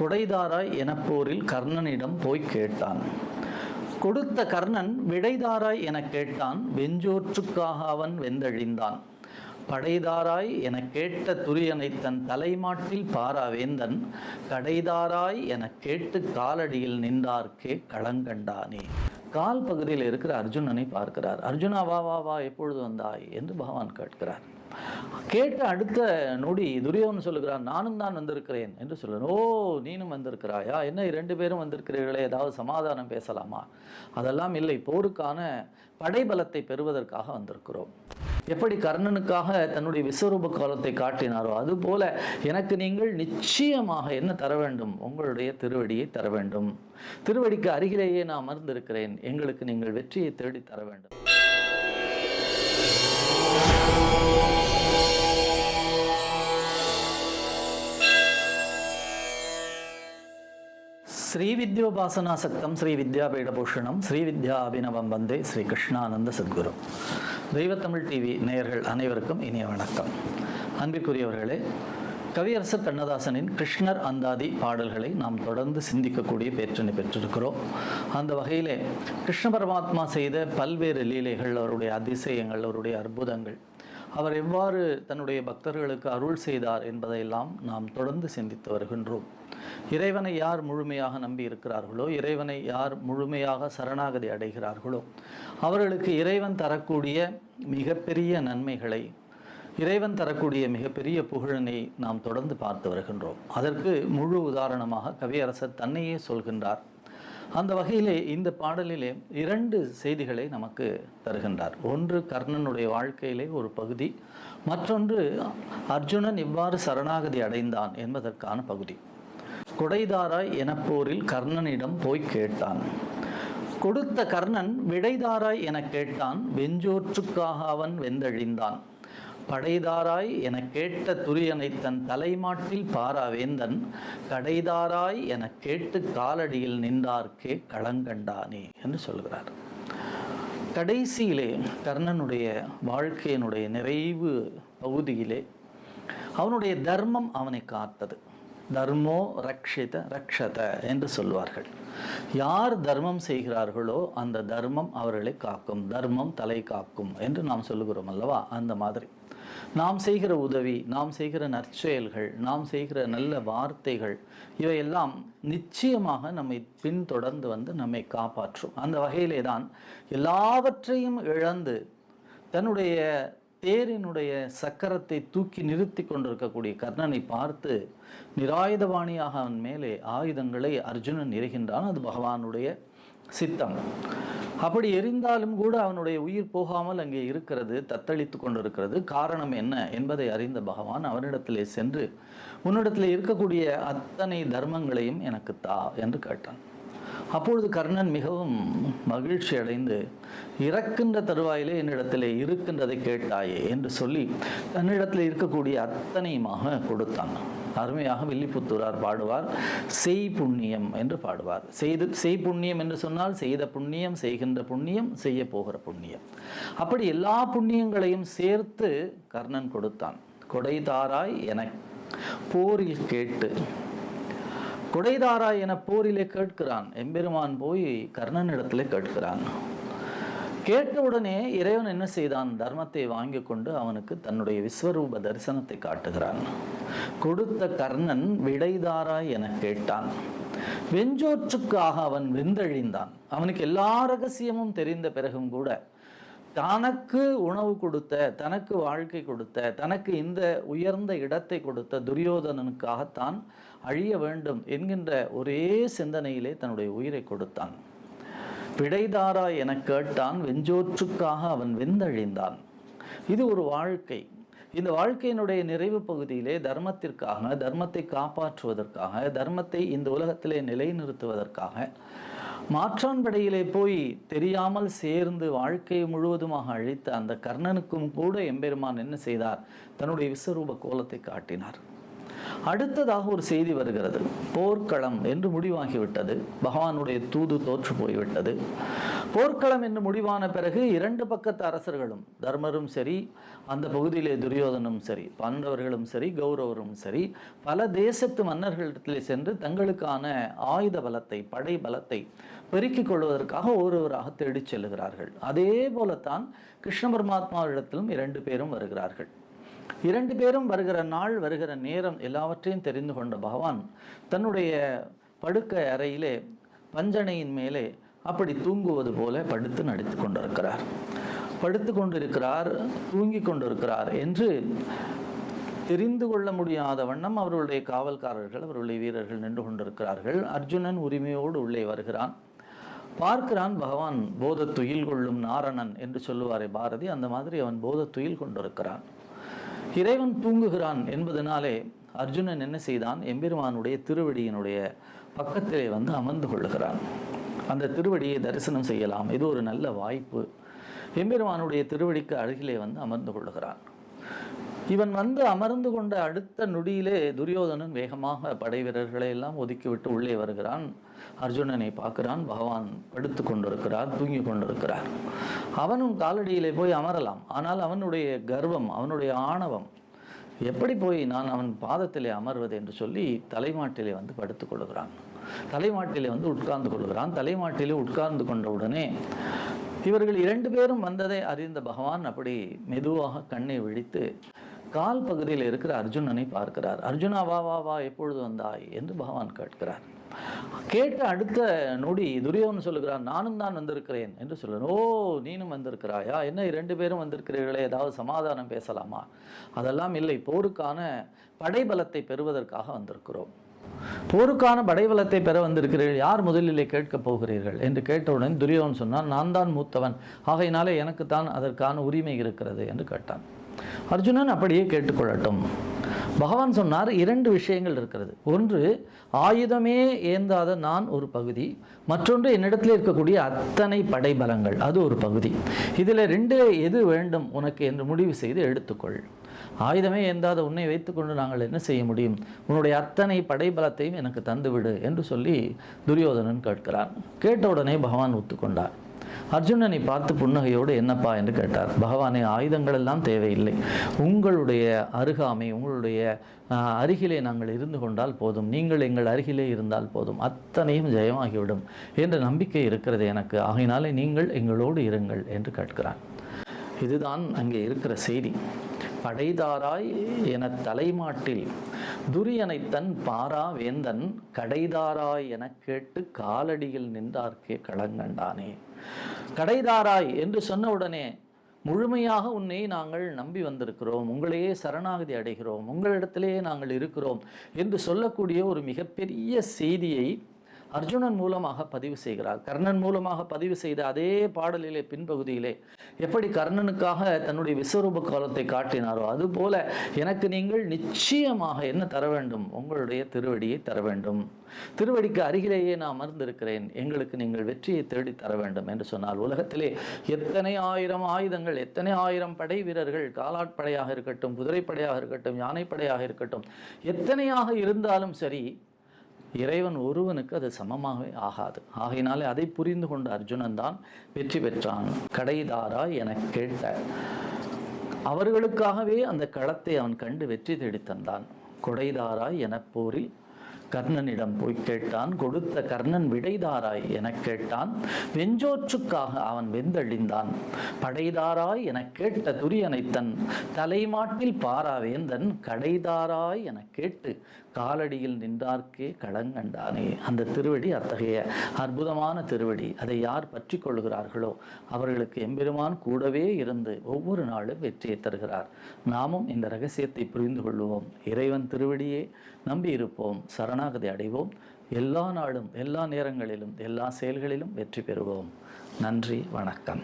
கொடைதாராய் எனப்போரில் கர்ணனிடம் போய் கேட்டான். கொடுத்த கர்ணன் விடைதாராய் எனக் கேட்டான் வெஞ்சோற்றுக்காக அவன் வெந்தழிந்தான். படைதாராய் எனக் கேட்ட துரியனை தன் தலைமாட்டில் பாராவேந்தன் கடைதாராய் எனக் கேட்டு காலடியில் நின்றார்க்கே களங்கண்டானே. கால் பகுதியில் இருக்கிற அர்ஜுனனை பார்க்கிறார். அர்ஜுனா வா வா வா எப்பொழுது வந்தாய்? என்று பகவான் கேட்கிறார். கேட்ட அடுத்த நொடி துரியோன்னு சொல்லுகிறார் நானும் தான் வந்திருக்கிறேன் என்று சொல்லுறேன் ஓ நீனும் வந்திருக்கிறாயா? என்ன இரண்டு பேரும் வந்திருக்கிறீர்களே ஏதாவது சமாதானம் பேசலாமா? அதெல்லாம் இல்லை போருக்கான படைபலத்தை பெறுவதற்காக வந்திருக்கிறோம். எப்படி கர்ணனுக்காக தன்னுடைய விஸ்வரூப காலத்தை காட்டினாரோ அதுபோல எனக்கு நீங்கள் நிச்சயமாக என்ன தர வேண்டும்? உங்களுடைய திருவடியை தர வேண்டும். திருவடிக்கு அருகிலேயே நான் அமர்ந்திருக்கிறேன். எங்களுக்கு நீங்கள் வெற்றியை தேடி தர வேண்டும். ஸ்ரீ வித்யோபாசனாசக்தம் ஸ்ரீ வித்யாபீடபூஷணம் ஸ்ரீ வித்யா அபினவம் வந்தே ஸ்ரீ கிருஷ்ணானந்த சத்குரு. தெய்வத்தமிழ் டிவி நேயர்கள் அனைவருக்கும் இனிய வணக்கம். அன்பிற்குரியவர்களே கவியரசர் கண்ணதாசனின் கிருஷ்ணர் அந்தாதி பாடல்களை நாம் தொடர்ந்து சிந்திக்கக்கூடிய பேற்றினை பெற்றிருக்கிறோம். அந்த வகையிலே கிருஷ்ண பரமாத்மா செய்த பல்வேறு லீலைகள் அவருடைய அதிசயங்கள் அவருடைய அற்புதங்கள் அவர் எவ்வாறு தன்னுடைய பக்தர்களுக்கு அருள் செய்தார் என்பதையெல்லாம் நாம் தொடர்ந்து சிந்தித்து வருகின்றோம். இறைவனை யார் முழுமையாக நம்பி இருக்கிறார்களோ இறைவனை யார் முழுமையாக சரணாகதி அடைகிறார்களோ அவர்களுக்கு இறைவன் தரக்கூடிய மிகப்பெரிய நன்மைகளை இறைவன் தரக்கூடிய மிகப்பெரிய புகழனை நாம் தொடர்ந்து பார்த்து வருகின்றோம். அதற்கு முழு உதாரணமாக கவியரசர் தன்னையே சொல்கின்றார். அந்த வகையிலே இந்த பாடலிலே இரண்டு செய்திகளை நமக்கு தருகின்றார். ஒன்று கர்ணனுடைய வாழ்க்கையிலே ஒரு பகுதி மற்றொன்று அர்ஜுனன் இவ்வாறு சரணாகதி அடைந்தான் என்பதற்கான பகுதி. கொடைதாராய் எனப்போரில் கர்ணனிடம் போய் கேட்டான். கொடுத்த கர்ணன் விடைதாராய் எனக் கேட்டான். வெஞ்சோற்றுக்காக அவன் வெந்தழிந்தான். படைதாராய் எனக் கேட்ட துரியனை தன் தலைமாட்டில் பாராவேந்தன் கடைதாராய் எனக் கேட்டு காலடியில் நின்றார்க்கே களங்கண்டானே என்று சொல்கிறார். கடைசியிலே கர்ணனுடைய வாழ்க்கையினுடைய நிறைவு பகுதியிலே அவனுடைய தர்மம் அவனை காத்தது. தர்மோ ரக்ஷித ரக்ஷத என்று சொல்வார்கள். யார் தர்மம் செய்கிறார்களோ அந்த தர்மம் அவர்களை காக்கும் தர்மம் தலை காக்கும் என்று நாம் சொல்லுகிறோம் அல்லவா? அந்த மாதிரி. நாம் செய்கிற உதவி நாம் செய்கிற நற்செயல்கள் நாம் செய்கிற நல்ல வார்த்தைகள் இவையெல்லாம் நிச்சயமாக நம்மை பின்தொடர்ந்து வந்து நம்மை காப்பாற்றும். அந்த வகையிலே தான் எல்லாவற்றையும் இழந்து தன்னுடைய தேரினுடைய சக்கரத்தை தூக்கி நிறுத்தி கொண்டிருக்கக்கூடிய கர்ணனை பார்த்து நிராயுதபாணியாக அவன் மேலே ஆயுதங்களை அர்ஜுனன் எரிகின்றான் அது பகவானுடைய சித்தம். அப்படி எரிந்தாலும் கூட அவனுடைய உயிர் போகாமல் அங்கே இருக்கிறது தத்தளித்து கொண்டிருக்கிறது. காரணம் என்ன என்பதை அறிந்த பகவான் அவனிடத்திலே சென்று உன்னிடத்தில் இருக்கக்கூடிய அத்தனை தர்மங்களையும் எனக்கு தா என்று கேட்டான். அப்பொழுது கர்ணன் மிகவும் மகிழ்ச்சி அடைந்து இறக்கின்ற தருவாயிலே என்னிடத்திலே இருக்கின்றதை கேட்டாயே என்று சொல்லி தன்னிடத்தில் இருக்கக்கூடிய அத்தனையுமாக கொடுத்தான். அருமையாக வில்லிப்புத்தூரார் பாடுவார். செய் புண்ணியம் என்று பாடுவார். செய்து செய் புண்ணியம் என்று சொன்னால் செய்த புண்ணியம் செய்கின்ற புண்ணியம் செய்ய போகிற புண்ணியம். அப்படி எல்லா புண்ணியங்களையும் சேர்த்து கர்ணன் கொடுத்தான். கொடைதாராய் என போரில் கேட்டு. கொடைதாரா என போரிலே கேட்கிறான். எம்பெருமான் போய் கர்ணனிடத்திலே கேட்கிறான். கேட்டவுடனே இறைவன் என்ன செய்தான்? தர்மத்தை வாங்கி கொண்டு அவனுக்கு தன்னுடைய விஸ்வரூப தரிசனத்தை காட்டுகிறான். கொடுத்த கர்ணன் விடைதாரா என கேட்டான். வெஞ்சோற்றுக்காக அவன் வெந்தழிந்தான். அவனுக்கு எல்லா ரகசியமும் தெரிந்த பிறகும் கூட தனக்கு உணவு கொடுத்த தனக்கு வாழ்க்கை கொடுத்த தனக்கு இந்த உயர்ந்த இடத்தை கொடுத்த துரியோதனனுக்காகத்தான் அழிய வேண்டும் என்கின்ற ஒரே சிந்தனையிலே தன்னுடைய உயிரை கொடுத்தான். விடைதாரா என கேட்டான் வெஞ்சோற்றுக்காக அவன் வெந்தழிந்தான். இது ஒரு வாழ்க்கை. இந்த வாழ்க்கையினுடைய நிறைவு பகுதியிலே தர்மத்திற்காக தர்மத்தை காப்பாற்றுவதற்காக தர்மத்தை இந்த உலகத்திலே நிலைநிறுத்துவதற்காக மாற்றான்படையிலே போய் தெரியாமல் சேர்ந்து வாழ்க்கையை முழுவதுமாக அழித்த அந்த கர்ணனுக்கும் கூட எம்பெருமான் என்ன செய்தார்? தன்னுடைய விஸ்வரூப கோலத்தை காட்டினார். அடுத்ததாக ஒரு செய்தி வருகிறது. போர்க்களம் என்று முடிவாகிவிட்டது. பகவானுடைய தூது தோற்று போய்விட்டது. போர்க்களம் என்று முடிவான பிறகு இரண்டு பக்கத்து அரசர்களும் தர்மரும் சரி அந்த பகுதியிலே துரியோதனும் சரி பாண்டவர்களும் சரி கௌரவரும் சரி பல தேசத்து மன்னர்களிடத்திலே சென்று தங்களுக்கான ஆயுத பலத்தை படை பலத்தை பெருக்கிக் கொள்வதற்காக ஒருவராக தேடிச் செல்லுகிறார்கள். அதே போலத்தான் கிருஷ்ண பரமாத்மாவிடத்திலும் இரண்டு பேரும் வருகிறார்கள். இரண்டு பேரும் வருகிற நாள் வருகிற நேரம் எல்லாவற்றையும் தெரிந்து கொண்ட பகவான் தன்னுடைய படுக்கை அறையிலே பஞ்சனையின் மேலே அப்படி தூங்குவது போல படுத்து நடித்து கொண்டிருக்கிறார். படுத்து கொண்டிருக்கிறார் தூங்கி கொண்டிருக்கிறார் என்று தெரிந்து கொள்ள முடியாத வண்ணம் அவர்களுடைய காவல்காரர்கள் அவர்களுடைய வீரர்கள் நின்று கொண்டிருக்கிறார்கள். அர்ஜுனன் உரிமையோடு உள்ளே வருகிறான். பார்க்கிறான் பகவான் போத துயில் கொள்ளும் நாரணன் என்று சொல்லுவாரே பாரதி அந்த மாதிரி அவன் போத துயில் கொண்டிருக்கிறான். இறைவன் தூங்குகிறான் என்பதனாலே அர்ஜுனன் என்ன செய்தான்? எம்பெருமானுடைய திருவடியினுடைய பக்கத்திலே வந்து அமர்ந்து கொள்ளுகிறான். அந்த திருவடியை தரிசனம் செய்யலாம். இது ஒரு நல்ல வாய்ப்பு. எம்பெருமானுடைய திருவடிக்கு அருகிலே வந்து அமர்ந்து கொள்ளுகிறான். இவன் வந்து அமர்ந்து கொண்ட அடுத்த நொடியிலே துரியோதனன் வேகமாக படை வீரர்களை எல்லாம் ஒதுக்கிவிட்டு உள்ளே வருகிறான். அர்ஜுனனை பார்க்கிறான். பகவான் படுத்து கொண்டிருக்கிறார் தூங்கி கொண்டிருக்கிறார். அவனும் காலடியிலே போய் அமரலாம். ஆனால் அவனுடைய கர்வம் அவனுடைய ஆணவம் எப்படி போய் நான் அவன் பாதத்திலே அமர்வது என்று சொல்லி தலைமாட்டிலே வந்து படுத்துக் கொள்கிறான். தலைமாட்டிலே வந்து உட்கார்ந்து கொள்கிறான். தலைமாட்டிலே உட்கார்ந்து கொண்ட உடனே இவர்கள் இரண்டு பேரும் வந்ததை அறிந்த பகவான் அப்படி மெதுவாக கண்ணை விழித்து கால் பகுதியில் இருக்கிற அர்ஜுனனை பார்க்கிறார். அர்ஜுனா வா வா வா எப்பொழுது வந்தாய்? என்று பகவான் கேட்கிறார். கேட்ட அடுத்த நொடி துரியோன்னு சொல்லுகிறார் நானும் தான் வந்திருக்கிறேன் என்று சொல்லுறேன் ஓ நீனும் வந்திருக்கிறாயா? என்ன ரெண்டு பேரும் வந்திருக்கிறீர்களே ஏதாவது சமாதானம் பேசலாமா? அதெல்லாம் இல்லை போருக்கான படைபலத்தை பெறுவதற்காக வந்திருக்கிறோம். போருக்கான படைபலத்தை பெற வந்திருக்கிறீர்கள் யார் முதலிலே கேட்கப் போகிறீர்கள்? என்று கேட்டவுடன் துரியோன் சொன்னான் நான் தான் மூத்தவன் ஆகையினாலே எனக்குத்தான் அதற்கான உரிமை இருக்கிறது என்று கேட்டான். அர்ஜுனன் அப்படியே கேட்டுக்கொள்ளட்டும். பகவான் சொன்னார் இரண்டு விஷயங்கள் இருக்கிறது. ஒன்று ஆயுதமே ஏந்தாத நான் ஒரு பகுதி. மற்றொன்று என்னிடத்தில் இருக்கக்கூடிய அத்தனை படைபலங்கள். அது ஒரு பகுதி. இதில் ரெண்டு எது வேண்டும் உனக்கு என்று முடிவு செய்து எடுத்துக்கொள். ஆயுதமே ஏந்தாத உன்னை வைத்துக்கொண்டு நாங்கள் என்ன செய்ய முடியும்? உன்னுடைய அத்தனை படைபலத்தையும் எனக்கு தந்துவிடு என்று சொல்லி துரியோதனன் கேட்கிறான். உடனே பகவான் ஒத்துக்கொண்டார். அர்ஜுனனை பார்த்து புன்னகையோடு என்னப்பா? என்று கேட்டார். பகவானே ஆயுதங்கள் எல்லாம் தேவையில்லை. உங்களுடைய அருகாமை உங்களுடைய அருகிலே நாங்கள் இருந்து கொண்டால் போதும். நீங்கள் எங்கள் அருகிலே இருந்தால் போதும். அத்தனையும் ஜெயமாகிவிடும் என்ற நம்பிக்கை இருக்கிறது எனக்கு. ஆகையினாலே நீங்கள் எங்களோடு இருங்கள் என்று கேட்கிறான் இதுதான் அங்கே இருக்கிற செய்தி. படைதாராய் என தலைமாட்டில் துரியனைத்தன் பாரா வேந்தன் கடைதாராய் எனக் கேட்டு காலடியில் நின்றார்க்கே களங்கண்டானே. கடைதாராய் என்று சொன்னவுடனே முழுமையாக உன்னை நாங்கள் நம்பி வந்திருக்கிறோம் உங்களையே சரணாகதி அடைகிறோம் உங்களிடத்திலேயே நாங்கள் இருக்கிறோம் என்று சொல்லக்கூடிய ஒரு மிகப்பெரிய செய்தியை அர்ஜுனன் மூலமாக பதிவு செய்கிறார். கர்ணன் மூலமாக பதிவு செய்த அதே பாடலிலே பின்பகுதியிலே எப்படி கர்ணனுக்காக தன்னுடைய விஸ்வரூப காலத்தை காட்டினாரோ அதுபோல எனக்கு நீங்கள் நிச்சயமாக என்ன தர வேண்டும்? உங்களுடைய திருவடியை தர வேண்டும். திருவடிக்கு அருகிலேயே நான் அமர்ந்திருக்கிறேன். எங்களுக்கு நீங்கள் வெற்றியை தேடி தர வேண்டும் என்று சொன்னால் உலகத்திலே எத்தனை ஆயிரம் ஆயுதங்கள் எத்தனை ஆயிரம் படை வீரர்கள் காலாட்படையாக இருக்கட்டும் குதிரைப்படையாக இருக்கட்டும் யானைப்படையாக இருக்கட்டும் எத்தனையாக இருந்தாலும் சரி இறைவன் ஒருவனுக்கு அது சமமாகவே ஆகாது. ஆகையினாலே அதை புரிந்து கொண்ட அர்ஜுனன் தான் வெற்றி பெற்றான். கடைதாரா என கேட்ட அவர்களுக்காகவே அந்த களத்தை அவன் கண்டு வெற்றி தேடித் கொடைதாரா என எனப் போரில் கர்ணனிடம் போய் கேட்டான் கொடுத்த கர்ணன் விடைதாராய்? எனக் கேட்டான். வெஞ்சோற்றுக்காக அவன் வெந்தழிந்தான் படைதாராய் எனக் கேட்ட துரியனைத்தன் தலைமாட்டில் பாராவேந்தன் கடைதாராய் எனக் கேட்டு காலடியில் நின்றார்க்கே களங்கண்டானே அந்த திருவடி அத்தகைய அற்புதமான திருவடி. அதை யார் பற்றி கொள்கிறார்களோ அவர்களுக்கு எம்பெருமான் கூடவே இருந்து ஒவ்வொரு நாளும் வெற்றியை தருகிறார். நாமும் இந்த ரகசியத்தை புரிந்து கொள்வோம் இறைவன் திருவடியே நம்பி இருப்போம் சரணாகதி அடைவோம். எல்லா நாளும் எல்லா நேரங்களிலும் எல்லா செயல்களிலும் வெற்றி பெறுவோம். நன்றி வணக்கம்.